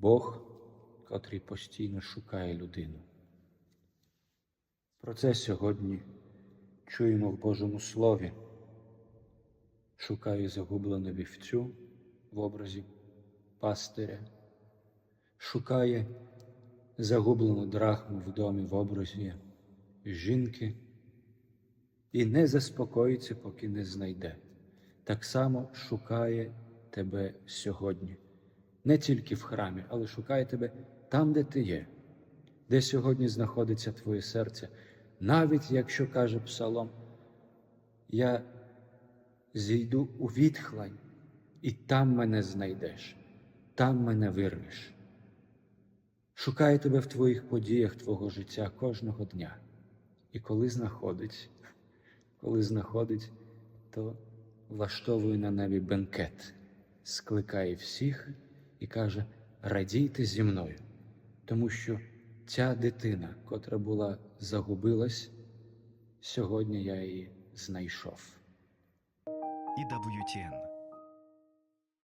Бог, котрий постійно шукає людину. Про це сьогодні чуємо в Божому Слові. Шукає загублену вівцю в образі пастиря, шукає загублену драхму в домі в образі жінки і не заспокоїться, поки не знайде. Так само шукає тебе сьогодні, не тільки в храмі, але шукає тебе там, де ти є, де сьогодні знаходиться твоє серце, навіть якщо каже Псалом, я зійду у відхлань, і там мене знайдеш, там мене вирвеш. Шукає тебе в твоїх подіях твого життя кожного дня. І коли знаходить, коли знаходить, то влаштовує на небі бенкет, скликає всіх і каже: радійте зі мною, тому що ця дитина, котра була загубилась, сьогодні я її знайшов. EWTN